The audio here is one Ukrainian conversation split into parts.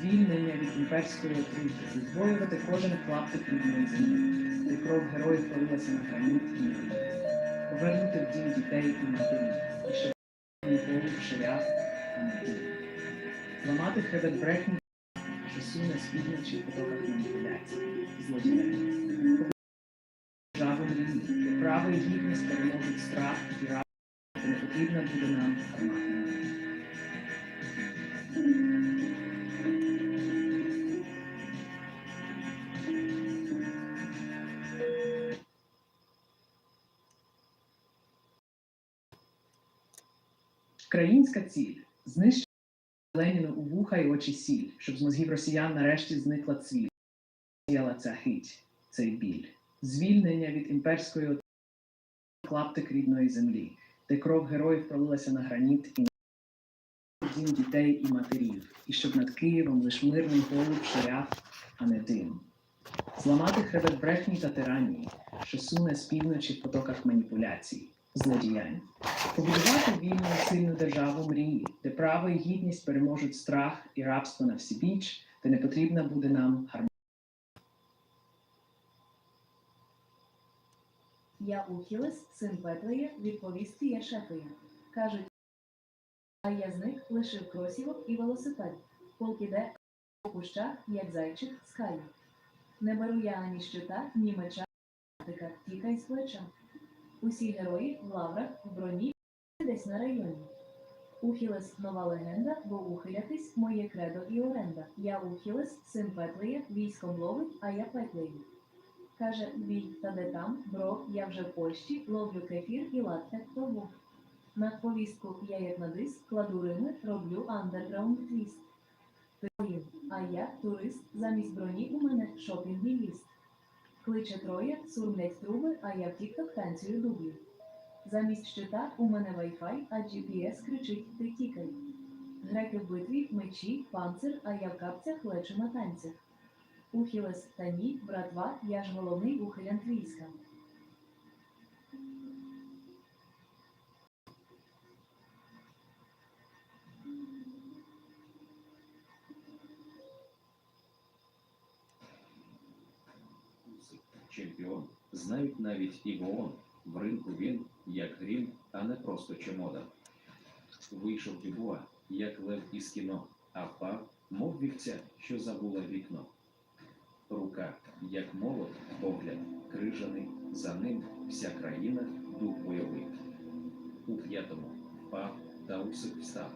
звільнення від імперської отрути, відвоювати кожен клаптик землі, де кров героїв пролилася на граніт і повернути в дім дітей і матерів, і щоб ніколи в шарях, а не дім. Зламати хребет брехні, що суне з півночі в потоках маніпуляцій, злодія. Державу мрії, право і гідність переможуть страх і раб, не потрібна буде нам гарматна. Країнська ціль знищити Леніну у вуха й очі сіль, щоб з мозгів росіян нарешті зникла цвіль. Сіяла ця хить, цей біль. Звільнення від імперської клаптик рідної землі, де кров героїв пролилася на граніт і дім дітей і матерів, і щоб над Києвом лиш мирний голуб ширяв, а не дим. Зламати хребет брехні та тиранії, що суне з півночі в потоках маніпуляцій, злодіянь. Побудувати вільну сильну державу мрії, де право і гідність переможуть страх і рабство на всі біч, де не потрібна буде нам гармонія. Я Ухілес, син Петлея, відповісти я шефея. Кажуть, а я з них лишив кросівок і велосипед. Полк іде у кущах, як зайчик з. Не беру я ані щита, ні меча, тікай з плеча. Усі герої в лаврах, в броні, десь на районі. Ухілес нова легенда, бо ухилятись моє кредо і оренда. Я Ухілес, син Петлея, військом ловить, а я петлею. Каже, бій, та де там, бро, я вже в Польщі, ловлю кефір і латте того. На повістку я як на диск, кладу рими, роблю андерграунд твіст. А я турист, замість броні у мене шопінг і ліст. Кличе троє, сурмлять труби, а я в тікток танцюю дублі. Замість щита у мене вайфай, а GPS кричить ти тікай. Греки в битві, мечі, панцир, а я в капцях лечу на танцях. Ухілес та ні, братва, я ж головний ухилянт війська. Чемпіон. Знають навіть і в ООН. В ринку він, як грім, а не просто чемода. Вийшов Дюбуа, як лев із кіно, а впав, мов вівця, що забула вікно. Рука, як молот, погляд, крижаний, за ним вся країна, дух бойовий. У п'ятому впав та усик встав.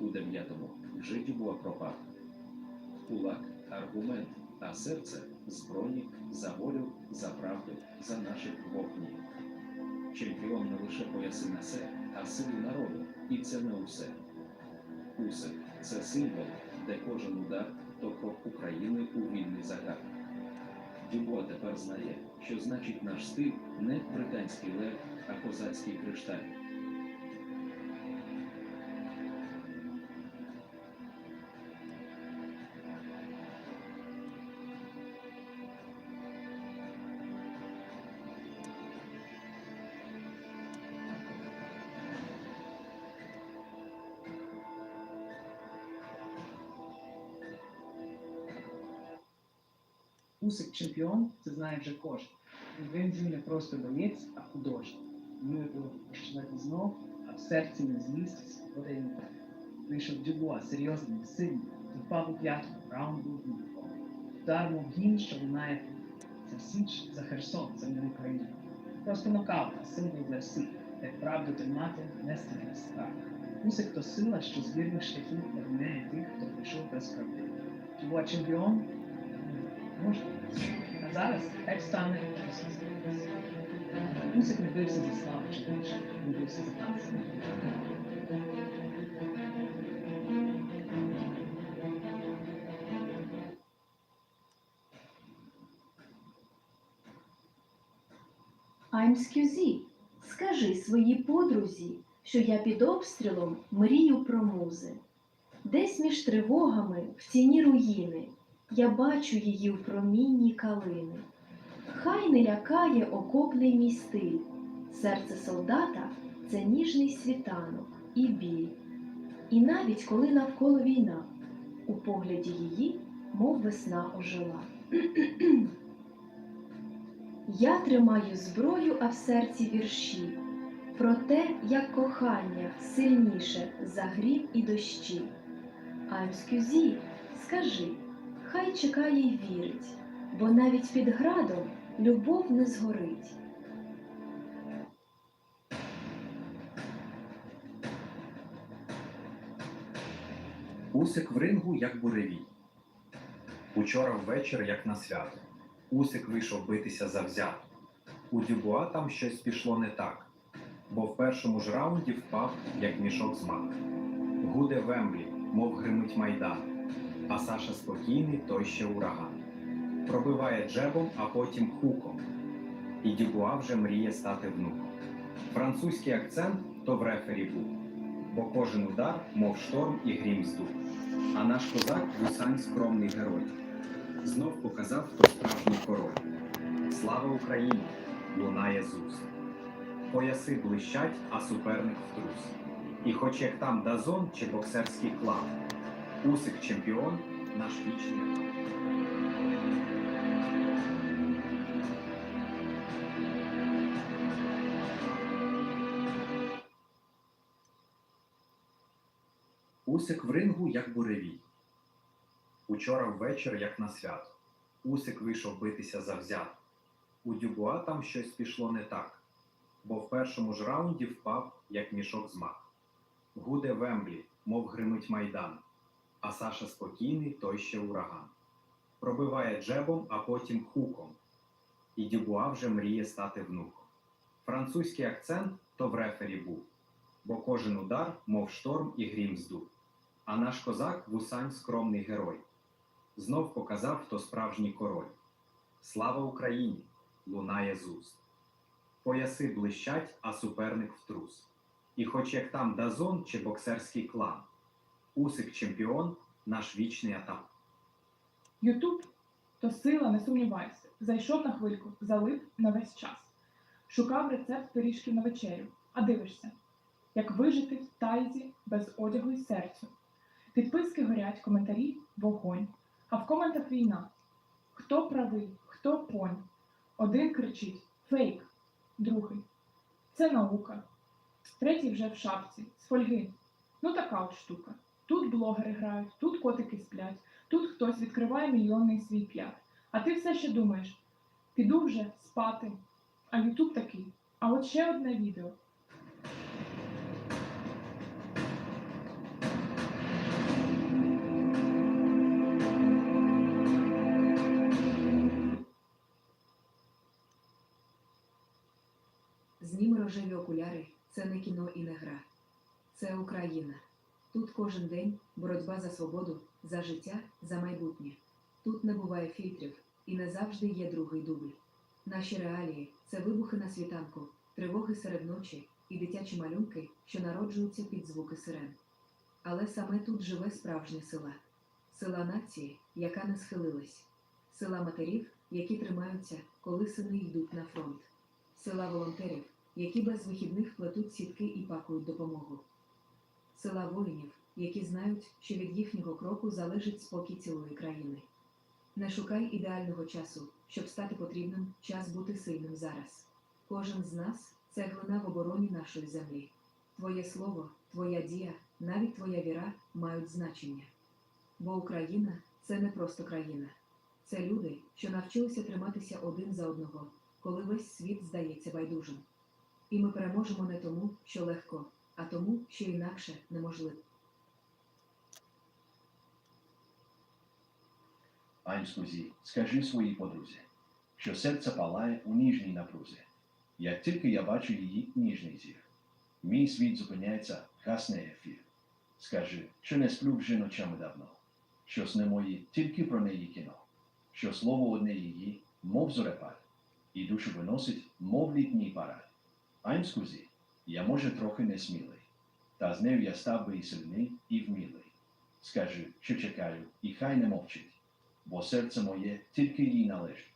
У дев'ятому вже Дюбуа пропав. Кулак аргумент, а серце збройні за волю, за правду, за наших вогні. Чемпіон не лише пояси несе, а силу народу, і це не усе. Усик це символ, де кожен удар то крок України у вільний загад. Дюбуа тепер знає, що значить наш стиль не британський лев, а козацький кришталь. Усик чемпіон, це знає вже кожен. І Він не просто боєць, а художник. Ми його починати знов, а в серці не злість, свобода і. Вийшов Дюбуа, серйозний, сильний, впав у п'ятку, раунд був. Удар мов гімн, що лунає це січ за Херсон, за мою країну. Просто нокаут, символ для всіх, як правду тримати, не стане страх. Усик то сила, що з шляхів обміняє тих, хто прийшов без правди. Дюбуа чемпіон, Можна. А зараз як стане Мусик не бився за славу чи не бився за танцем. Аймскюзі, скажи своїй подрузі, що я під обстрілом мрію про музи. Десь між тривогами в тіні руїни я бачу її в промінні калини. Хай не лякає окопний мій стиль, серце солдата це ніжний світанок і біль. І навіть коли навколо війна, У погляді її, мов весна ожила. Я тримаю зброю, а в серці вірші. Про те, як кохання сильніше за грім і дощі. Аймскюзі, скажи, хай чекає й вірить, бо навіть під градом любов не згорить. Усик в рингу, як буревій. Учора ввечері, як на свято. Усик вийшов битися завзято. У Дюбуа там щось пішло не так, бо в першому ж раунді впав, як мішок з мак. Гуде Вемблі, мов гримить майдан, а Саша спокійний, той ще ураган. Пробиває джебом, а потім хуком. І Дюбуа вже мріє стати внуком. Французький акцент то в рефері був, бо кожен удар, мов шторм і грім здув. А наш козак Гусань скромний герой. Знов показав, хто справжній король. Слава Україні! лунає з уст. Пояси блищать, а суперник втрус. І хоч як там дазон чи боксерський клан, Усик чемпіон, наш вічний. Усик в рингу, як буревій. Учора ввечері, як на свято. Усик вийшов битися завзято. У Дюбуа там щось пішло не так, бо в першому ж раунді впав, як мішок з мак. Гуде Вемблі, мов гримить майдан, а Саша спокійний, той ще ураган. Пробиває джебом, а потім хуком. І Дюбуа вже мріє стати внуком. Французький акцент то в рефері був, бо кожен удар, мов шторм і грім здув. А наш козак Вусань скромний герой. Знов показав, хто справжній король. Слава Україні! лунає з уст. Пояси блищать, а суперник втрус. І хоч як там дазон чи боксерський клан, Усик чемпіон, наш вічний атак. Ютуб то сила, не сумнівайся. Зайшов на хвильку, залип на весь час. Шукав рецепт пиріжків на вечерю, а дивишся, як вижити в тайзі без одягу і серцю. Підписки горять, коментарі вогонь. А в коментах війна. Хто правий, хто понь. Один кричить фейк, другий. Це наука. Третій вже в шапці, з фольги. Ну така от штука. Тут блогери грають, тут котики сплять, тут хтось відкриває мільйонний свій п'ят. А ти все ще думаєш, піду вже спати. А Ютуб такий. А от ще одне відео. Зніми рожеві окуляри це не кіно і не гра. Це Україна. Тут кожен день боротьба за свободу, за життя, за майбутнє. Тут не буває фільтрів і не завжди є другий дубль. Наші реалії це вибухи на світанку, тривоги серед ночі і дитячі малюнки, що народжуються під звуки сирен. Але саме тут живе справжня сила. Сила нації, яка не схилилась. Сила матерів, які тримаються, коли сини йдуть на фронт. Сила волонтерів, які без вихідних плетуть сітки і пакують допомогу. Села воїнів, які знають, що від їхнього кроку залежить спокій цілої країни. Не шукай ідеального часу, щоб стати потрібним, час бути сильним зараз. Кожен з нас це глина в обороні нашої землі. Твоє слово, твоя дія, навіть твоя віра мають значення. Бо Україна це не просто країна, це люди, що навчилися триматися один за одного, коли весь світ здається байдужим. І ми переможемо не тому, що легко, а тому, що інакше неможливо. Аймскузі, скажи своїй подрузі, що серце палає у ніжній напрузі. Як тільки я бачу її ніжний зір, мій світ зупиняється, гасне ефір. Скажи, що не сплю вже ночами давно, що сни мої тільки про неї кіно, що слово одне її, мов зорепад, і душу виносить, мов літній парад. Аймскузі, я може трохи несмілий, та з нею я став би і сильний, і вмілий. Скажи, що чекаю, і хай не мовчить бо серце моє тільки їй належить.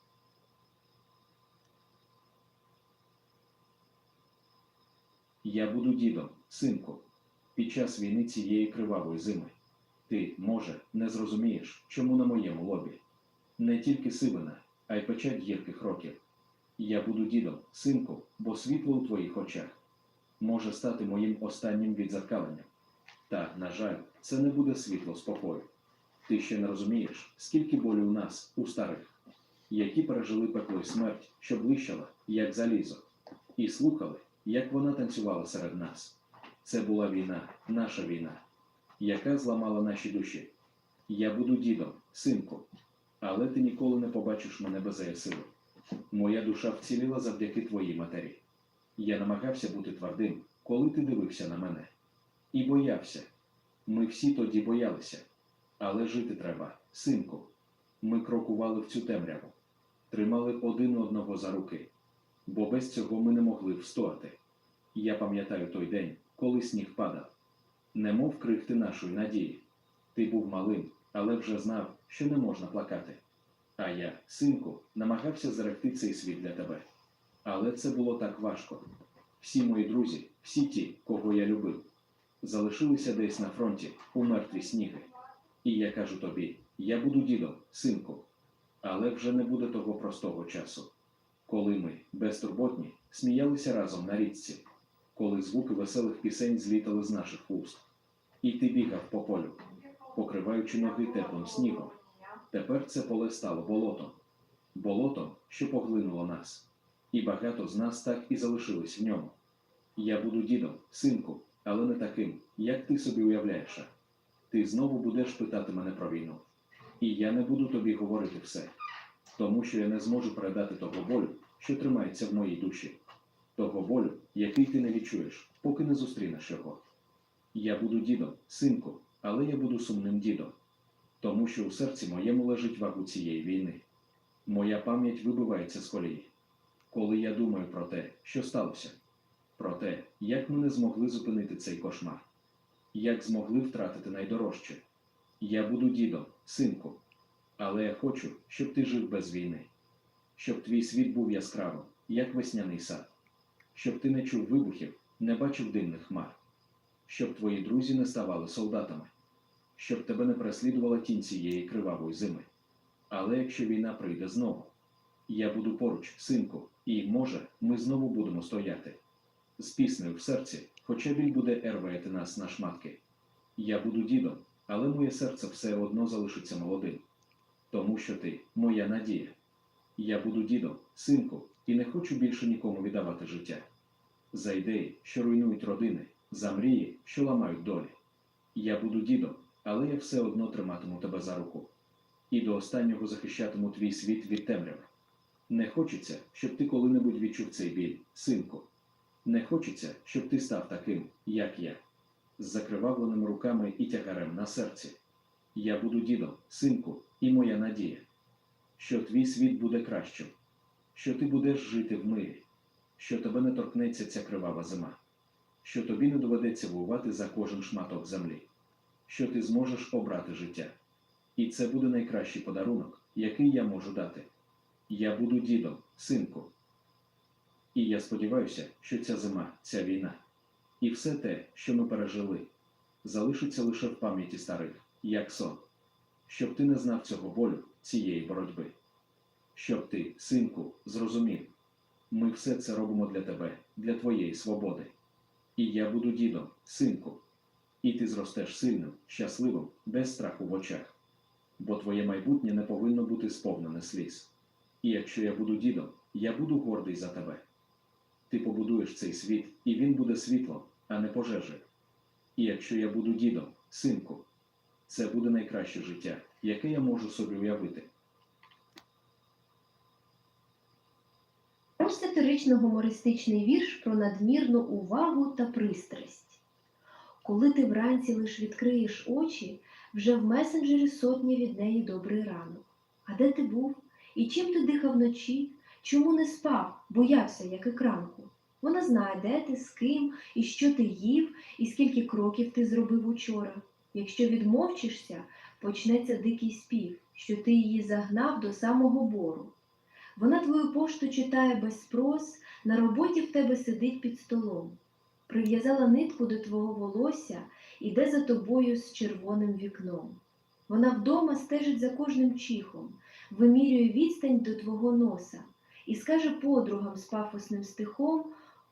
Я буду дідом, синку, під час війни цієї кривавої зими. Ти, може, не зрозумієш, чому на моєму лобі. Не тільки сивина, а й печать гірких років. Я буду дідом, синку, бо світло у твоїх очах може стати моїм останнім відзеркаленням. Та, на жаль, це не буде світло спокою. Ти ще не розумієш, скільки болю у нас, у старих, які пережили пекло й смерть, що блищала, як залізо, і слухали, як вона танцювала серед нас. Це була війна, наша війна, яка зламала наші душі. Я буду дідом, синку, але ти ніколи не побачиш мене без сили. Моя душа вціліла завдяки твоїй матері. Я намагався бути твердим, коли ти дивився на мене. І боявся. Ми всі тоді боялися. Але жити треба, синку. Ми крокували в цю темряву, тримали один одного за руки, бо без цього ми не могли встояти. Я пам'ятаю той день, коли сніг падав, немов крихти нашої надії. Ти був малим, але вже знав, що не можна плакати. А я, синку, намагався заректи цей світ для тебе. Але це було так важко. Всі мої друзі, всі ті, кого я любив, залишилися десь на фронті у мертві сніги. І я кажу тобі, я буду дідом, синку, але вже не буде того простого часу, коли ми, безтурботні, сміялися разом на річці, коли звуки веселих пісень злітали з наших вуст. І ти бігав по полю, покриваючи ноги теплим снігом. Тепер це поле стало болотом, болотом, що поглинуло нас, і багато з нас так і залишились в ньому. Я буду дідом, синку, але не таким, як ти собі уявляєш. Ти знову будеш питати мене про війну. І я не буду тобі говорити все, тому що я не зможу передати того болю, що тримається в моїй душі, того болю, який ти не відчуєш, поки не зустрінеш його. Я буду дідом, синку, але я буду сумним дідом, тому що у серці моєму лежить вагу цієї війни. Моя пам'ять вибивається з колії, коли я думаю про те, що сталося, про те, як ми не змогли зупинити цей кошмар, як змогли втратити найдорожче. Я буду дідом, синку, але я хочу, щоб ти жив без війни, щоб твій світ був яскравим, як весняний сад, щоб ти не чув вибухів, не бачив димних хмар, щоб твої друзі не ставали солдатами, щоб тебе не переслідувала тінь цієї кривавої зими. Але якщо війна прийде знову, я буду поруч, синку, і, може, ми знову будемо стояти. З піснею в серці, хоча біль буде рвати нас на шматки. Я буду дідом, але моє серце все одно залишиться молодим, тому що ти моя надія. Я буду дідом, синку, і не хочу більше нікому віддавати життя. За ідеї, що руйнують родини, за мрії, що ламають долі. Я буду дідом, але я все одно триматиму тебе за руку. І до останнього захищатиму твій світ від темряви. Не хочеться, щоб ти коли-небудь відчув цей біль, синку. Не хочеться, щоб ти став таким, як я з закривавленими руками і тягарем на серці. Я буду дідом, синку, і моя надія, що твій світ буде кращим, що ти будеш жити в мирі, що тебе не торкнеться ця кривава зима, що тобі не доведеться воювати за кожен шматок землі, що ти зможеш обрати життя. І це буде найкращий подарунок, який я можу дати. Я буду дідом, синку. І я сподіваюся, що ця зима, ця війна. І все те, що ми пережили, залишиться лише в пам'яті старих, як сон, щоб ти не знав цього болю, цієї боротьби, щоб ти, синку, зрозумів, ми все це робимо для тебе, для твоєї свободи. І я буду дідом, синку, і ти зростеш сильним, щасливим, без страху в очах, бо твоє майбутнє не повинно бути сповнене сліз. І якщо я буду дідом, я буду гордий за тебе. Ти побудуєш цей світ, і він буде світлом, а не пожежею. І якщо я буду дідом, синку, це буде найкраще життя, яке я можу собі уявити. Ось сатирично-гумористичний вірш про надмірну увагу та пристрасть. Коли ти вранці лиш відкриєш очі, вже в месенджері сотні від неї добрий ранок. А де ти був? І чим ти дихав вночі? Чому не спав, боявся, як екранку? Вона знає, де ти, з ким, і що ти їв, і скільки кроків ти зробив учора. Якщо відмовчишся, почнеться дикий спів, що ти її загнав до самого бору. Вона твою пошту читає без спрос, на роботі в тебе сидить під столом. Прив'язала нитку до твого волосся іде за тобою з червоним вікном. Вона вдома стежить за кожним чихом, вимірює відстань до твого носа і скаже подругам з пафосним стихом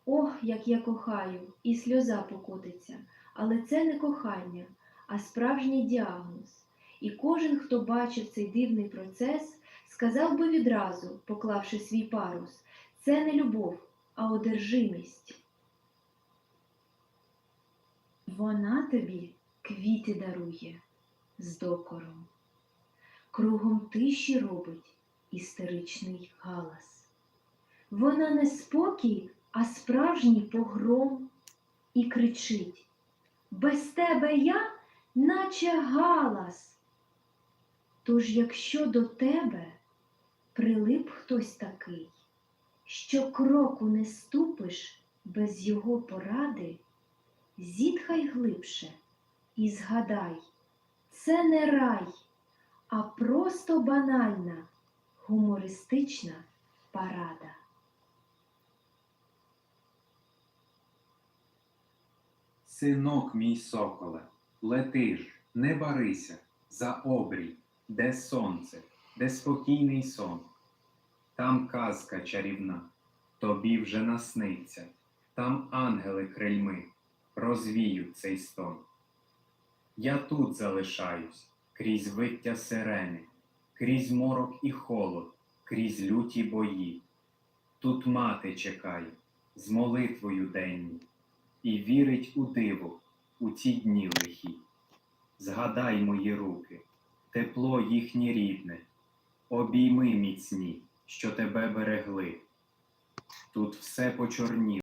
Ох, як я кохаю, і сльоза покотиться. Але це не кохання, а справжній діагноз. І кожен, хто бачив цей дивний процес, сказав би відразу, поклавши свій парус, це не любов, а одержимість. Вона тобі квіти дарує з докором. Кругом тиші робить істеричний галас. Вона не спокій, а справжній погром і кричить Без тебе я, наче галас. Тож, якщо до тебе прилип хтось такий, що кроку не ступиш без його поради, зітхай глибше і згадай, це не рай, а просто банальна гумористична парада. Синок мій соколе, лети ж, не барися за обрій, де сонце, де спокійний сон. Там казка чарівна, тобі вже насниться, там ангели крильми розвіють цей стон. Я тут залишаюсь, крізь виття сирени, крізь морок і холод, крізь люті бої. Тут мати чекає з молитвою денні і вірить у диво у ці дні лихі. Згадай мої руки, тепло їхнє рідне, обійми міцні, що тебе берегли. Тут все почорніло,